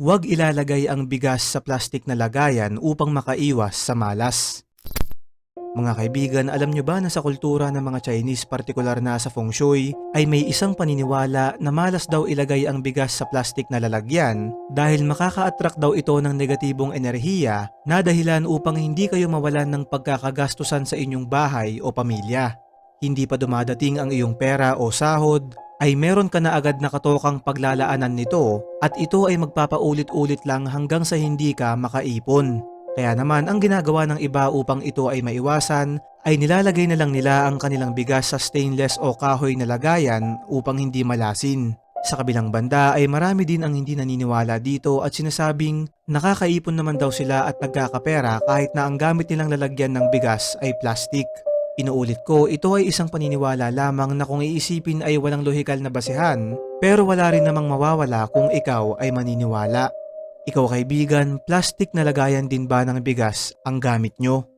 Huwag ilalagay ang bigas sa plastik na lagayan upang makaiwas sa malas. Mga kaibigan, alam nyo ba na sa kultura ng mga Chinese, partikular na sa feng shui, ay may isang paniniwala na malas daw ilagay ang bigas sa plastik na lalagyan dahil makaka-attract daw ito ng negatibong enerhiya na dahilan upang hindi kayo mawalan ng pagkakagastusan sa inyong bahay o pamilya. Hindi pa dumadating ang iyong pera o sahod, ay meron ka na agad na katokang paglalaanan nito at ito ay magpapaulit-ulit lang hanggang sa hindi ka makaipon. Kaya naman ang ginagawa ng iba upang ito ay maiwasan ay nilalagay na lang nila ang kanilang bigas sa stainless o kahoy na lagayan upang hindi malasin. Sa kabilang banda ay marami din ang hindi naniniwala dito at sinasabing nakakaipon naman daw sila at nagkakapera kahit na ang gamit nilang lalagyan ng bigas ay plastic. Inuulit ko, ito ay isang paniniwala lamang na kung iisipin ay walang lohikal na basehan, pero wala rin namang mawawala kung ikaw ay maniniwala. Ikaw kaibigan, plastic na lagayan din ba ng bigas ang gamit nyo?